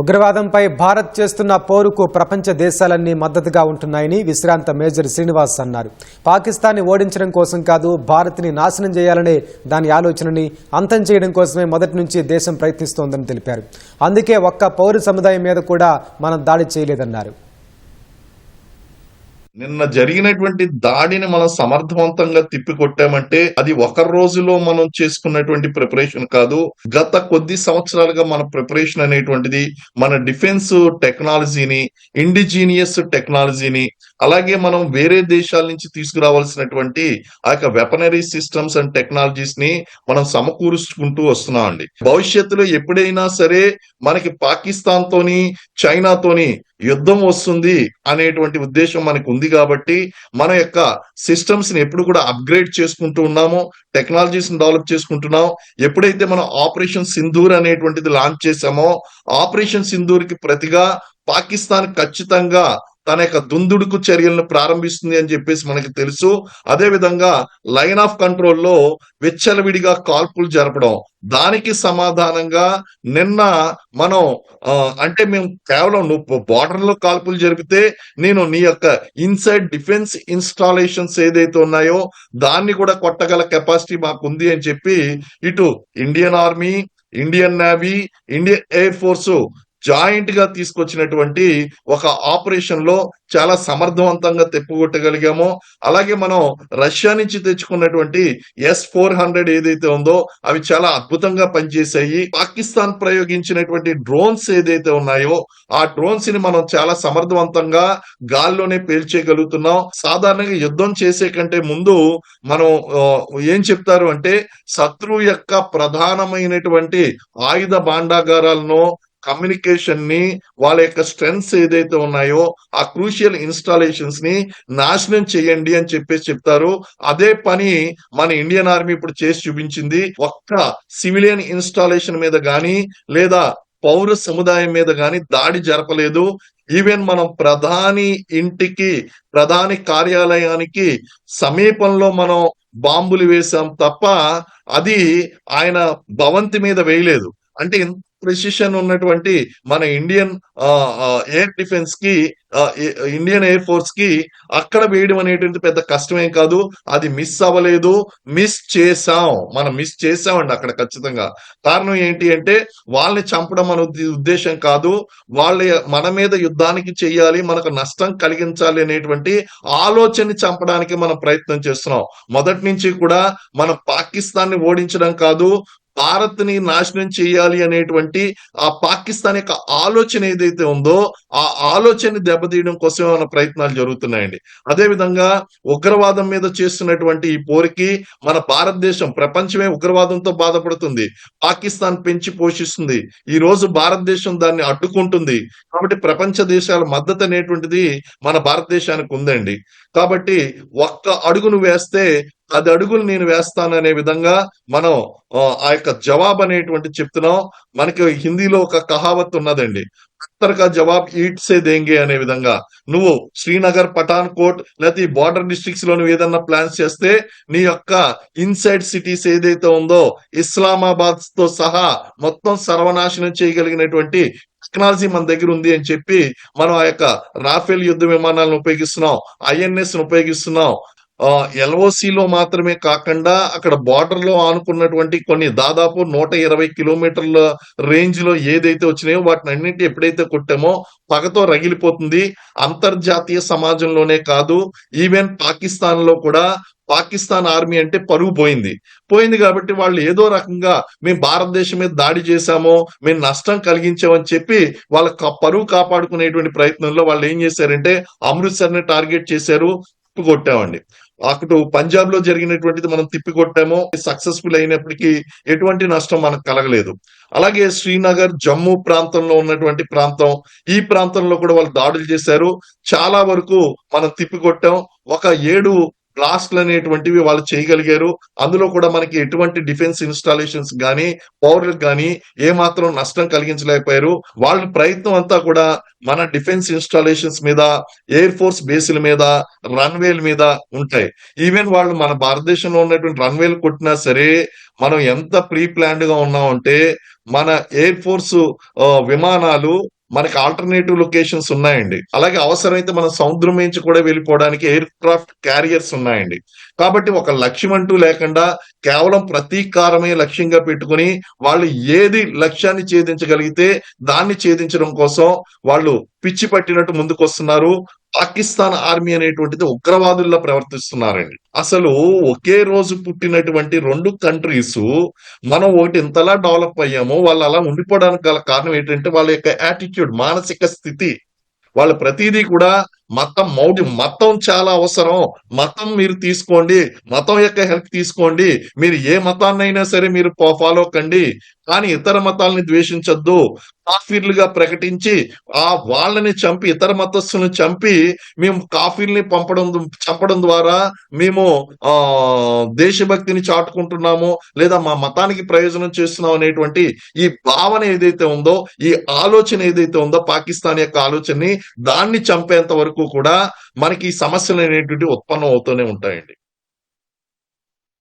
ఉగ్రవాదంపై భారత్ చేస్తున్న పోరుకు ప్రపంచ దేశాలన్నీ మద్దతుగా ఉంటున్నాయని విశ్రాంత మేజర్ శ్రీనివాస్ అన్నారు. పాకిస్తాన్ని ఓడించడం కోసం కాదు భారత్ని నాశనం చేయాలనే దాని ఆలోచనని అంతం చేయడం కోసమే మొదటి నుంచి దేశం ప్రయత్నిస్తోందని తెలిపారు. అందుకే ఒక్క పౌర సముదాయం మీద కూడా మనం దాడి చేయలేదన్నారు. నిన్న జరిగినటువంటి దాడిని మనం సమర్థవంతంగా తిప్పికొట్టామంటే అది ఒక రోజులో మనం చేసుకున్నటువంటి ప్రిపరేషన్ కాదు. గత కొద్ది సంవత్సరాలుగా మన ప్రిపరేషన్ అనేటువంటిది మన డిఫెన్స్ టెక్నాలజీని ఇండిజీనియస్ టెక్నాలజీని అలాగే మనం వేరే దేశాల నుంచి తీసుకురావాల్సినటువంటి ఆ యొక్క వెపనరీ సిస్టమ్స్ అండ్ టెక్నాలజీస్ని మనం సమకూరుచుకుంటూ వస్తున్నాం అండి. భవిష్యత్తులో ఎప్పుడైనా సరే మనకి పాకిస్తాన్ తోని చైనాతోని యుద్ధం వస్తుంది అనేటువంటి ఉద్దేశం మనకు ఉంది కాబట్టి మన యొక్క సిస్టమ్స్ని ఎప్పుడు కూడా అప్గ్రేడ్ చేసుకుంటూ ఉన్నాము టెక్నాలజీస్ని డెవలప్ చేసుకుంటున్నాం ఎప్పుడైతే మనం ఆపరేషన్ సింధూర్ అనేటువంటిది లాంచ్ చేశామో ఆపరేషన్ సింధూర్కి ప్రతిగా పాకిస్తాన్ ఖచ్చితంగా తన యొక్క దుందుడుకు చర్యలను ప్రారంభిస్తుంది అని చెప్పేసి మనకి తెలుసు. అదే విధంగా లైన్ ఆఫ్ కంట్రోల్లో విచ్చలవిడిగా కాల్పులు జరపడం. దానికి సమాధానంగా నిన్న మనం అంటే మేము కేవలం నువ్వు బార్డర్లో కాల్పులు జరిపితే నేను నీ యొక్క ఇన్సైడ్ డిఫెన్స్ ఇన్స్టాలేషన్స్ ఏదైతే ఉన్నాయో దాన్ని కూడా కొట్టగల కెపాసిటీ మాకు ఉంది అని చెప్పి ఇటు Indian army Indian navy Indian air force జాయింట్గా తీసుకొచ్చినటువంటి ఒక ఆపరేషన్లో చాలా సమర్థవంతంగా తెప్పుకొట్టగలిగామో అలాగే మనం రష్యా నుంచి తెచ్చుకున్నటువంటి ఎస్ ఫోర్ హండ్రెడ్ ఏదైతే ఉందో అవి చాలా అద్భుతంగా పనిచేశాయి. పాకిస్తాన్ ప్రయోగించినటువంటి డ్రోన్స్ ఏదైతే ఉన్నాయో ఆ డ్రోన్స్ని మనం చాలా సమర్థవంతంగా గాల్లోనే పేల్చేయగలుగుతున్నాం. సాధారణంగా యుద్ధం చేసే కంటే ముందు మనం ఏం చెప్తారు అంటే శత్రువు యొక్క ప్రధానమైనటువంటి ఆయుధ భాండాగారాలను కమ్యూనికేషన్ని వాళ్ళ యొక్క స్ట్రెంగ్స్ ఏదైతే ఉన్నాయో ఆ క్రూషియల్ ఇన్స్టాలేషన్స్ని నాశనం చేయండి అని చెప్పేసి చెప్తారు. అదే పని మన ఇండియన్ ఆర్మీ ఇప్పుడు చేసి చూపించింది. ఒక్క సివిలియన్ ఇన్స్టాలేషన్ మీద గాని లేదా పౌర సముదాయం మీద గాని దాడి జరపలేదు. ఈవెన్ మనం ప్రధాని ఇంటికి ప్రధాని కార్యాలయానికి సమీపంలో మనం బాంబులు వేశాం తప్ప అది ఆయన భవంతి మీద వేయలేదు. అంటే ప్రెసిషన్ ఉన్నటువంటి మన ఇండియన్ ఎయిర్ డిఫెన్స్కి ఇండియన్ ఎయిర్ ఫోర్స్కి అక్కడ వేయడం అనేటువంటి పెద్ద కష్టమేం కాదు. అది మిస్ అవ్వలేదు. మిస్ చేసాం మనం మిస్ చేసామండి అక్కడ ఖచ్చితంగా. కారణం ఏంటి అంటే వాళ్ళని చంపడం మన ఉద్దేశం కాదు. వాళ్ళ మన మీద యుద్ధానికి చేయాలి. మనకు నష్టం కలిగించాలి అనేటువంటి ఆలోచనని చంపడానికి మనం ప్రయత్నం చేస్తున్నాం. మొదటి నుంచి కూడా మనం పాకిస్తాన్ని ఓడించడం కాదు. భారత్ని నాశనం చేయాలి అనేటువంటి ఆ పాకిస్తాన్ యొక్క ఆలోచన ఏదైతే ఉందో ఆ ఆలోచనని దెబ్బతీయడం కోసం మన ప్రయత్నాలు జరుగుతున్నాయండి? అదే విధంగా ఉగ్రవాదం మీద చేస్తున్నటువంటి ఈ పోరికి మన భారతదేశం ప్రపంచమే ఉగ్రవాదంతో బాధపడుతుంది. పాకిస్తాన్ పెంచి పోషిస్తుంది. ఈ రోజు భారతదేశం దాన్ని అడ్డుకుంటుంది. కాబట్టి ప్రపంచ దేశాల మద్దతు అనేటువంటిది మన భారతదేశానికి ఉందండి. కాబట్టి ఒక్క అడుగును వేస్తే పది అడుగులు నేను వేస్తాను అనే విధంగా మనం ఆ, యొక్క జవాబ్ అనేటువంటి చెప్తున్నాం. మనకి హిందీలో ఒక కహావత్ ఉన్నదండి. పత్తర్ జవాబ్ దేంగే అనే విధంగా. నువ్వు శ్రీనగర్ పఠాన్ కోట్ లేకపోతే ఈ బార్డర్ డిస్ట్రిక్ట్స్లో నువ్వు ఏదన్నా ప్లాన్స్ చేస్తే నీ యొక్క ఇన్సైడ్ సిటీస్ ఏదైతే ఉందో ఇస్లామాబాద్తో సహా మొత్తం సర్వనాశనం చేయగలిగినటువంటి టెక్నాలజీ మన దగ్గర ఉంది అని చెప్పి మనం ఆ యొక్క రాఫెల్ యుద్ధ విమానాలను ఉపయోగిస్తున్నాం ఐఎన్ఎస్ ఉపయోగిస్తున్నాం. ఎల్ఓసిలో మాత్రమే కాకుండా అక్కడ బార్డర్లో ఆనుకున్నటువంటి కొన్ని దాదాపు నూట ఇరవై కిలోమీటర్ల రేంజ్లో ఏదైతే వచ్చినాయో వాటిని అన్నింటి ఎప్పుడైతే కొట్టామో పగతో రగిలిపోతుంది. అంతర్జాతీయ సమాజంలోనే కాదు ఈవెన్ పాకిస్తాన్లో కూడా పాకిస్తాన్ ఆర్మీ అంటే పరుగు పోయింది. పోయింది కాబట్టి వాళ్ళు ఏదో రకంగా మేము భారతదేశం మీద దాడి చేశామో మేము నష్టం కలిగించామని చెప్పి వాళ్ళ పరువు కాపాడుకునేటువంటి ప్రయత్నంలో వాళ్ళు ఏం చేశారంటే అమృత్సర్ని టార్గెట్ చేశారు కొట్టామండి. అటు పంజాబ్లో జరిగినటువంటిది మనం తిప్పికొట్టాము సక్సెస్ఫుల్ అయినప్పటికీ ఎటువంటి నష్టం మనకు కలగలేదు. అలాగే శ్రీనగర్ జమ్మూ ప్రాంతంలో ఉన్నటువంటి ప్రాంతం ఈ ప్రాంతంలో కూడా వాళ్ళు దాడులు చేశారు. చాలా వరకు మనం తిప్పికొట్టాం. ఒక ఏడు బ్లాస్ట్లు అనేటువంటివి వాళ్ళు చేయగలిగారు. అందులో కూడా మనకి ఎటువంటి డిఫెన్స్ ఇన్స్టాలేషన్స్ గానీ పౌరులకు కానీ ఏమాత్రం నష్టం కలిగించలేకపోయారు. వాళ్ళ ప్రయత్నం అంతా కూడా మన డిఫెన్స్ ఇన్స్టాలేషన్స్ మీద ఎయిర్ ఫోర్స్ బేసుల మీద రన్వేల మీద ఉంటాయి. ఈవెన్ వాళ్ళు మన భారతదేశంలో ఉన్నటువంటి రన్వేలు కొట్టినా సరే మనం ఎంత ప్రీ ప్లాన్డ్గా ఉన్నామంటే మన ఎయిర్ ఫోర్స్ విమానాలు మనకి ఆల్టర్నేటివ్ లొకేషన్స్ ఉన్నాయండి. అలాగే అవసరమైతే మనం సముద్రం నుంచి కూడా వెళ్ళిపోవడానికి ఎయిర్ క్రాఫ్ట్ క్యారియర్స్ ఉన్నాయండి. కాబట్టి ఒక లక్ష్యం అంటూ లేకుండా కేవలం ప్రతీకారమే లక్ష్యంగా పెట్టుకుని వాళ్ళు ఏది లక్ష్యాన్ని ఛేదించగలిగితే దాన్ని ఛేదించడం కోసం వాళ్ళు పిచ్చి పట్టినట్టు ముందుకు వస్తున్నారు పాకిస్తాన్ ఆర్మీ అనేటువంటిది ఉగ్రవాదుల్లా ప్రవర్తిస్తున్నారండి. అసలు ఒకే రోజు పుట్టినటువంటి రెండు కంట్రీస్ మనం ఒకటి ఇంతలా డెవలప్ అయ్యామో వాళ్ళు అలా ఉండిపోవడానికి గల కారణం ఏంటంటే వాళ్ళ యొక్క యాటిట్యూడ్ మానసిక స్థితి వాళ్ళ ప్రతిదీ కూడా మతం మౌఢ్యం మతం చాలా అవసరం. మతం మీరు తీసుకోండి. మతం యొక్క హెల్ప్ తీసుకోండి. మీరు ఏ మతాన్నైనా సరే మీరు ఫాలో కండి. కానీ ఇతర మతాలని ద్వేషించొద్దు. కాఫీర్లుగా ప్రకటించి ఆ వాళ్ళని చంపి ఇతర మతస్థులను చంపి మేము కాఫీల్ని పంపడం చంపడం ద్వారా మేము ఆ దేశభక్తిని చాటుకుంటున్నాము లేదా మా మతానికి ప్రయోజనం చేస్తున్నాం అనేటువంటి ఈ భావన ఏదైతే ఉందో ఈ ఆలోచన ఏదైతే ఉందో పాకిస్తాన్ యొక్క ఆలోచనని దాన్ని చంపేంత వరకు వరకు కూడా మనకి ఈ సమస్యలు అనేటువంటి ఉత్పన్నం అవుతూనే ఉంటాయండి.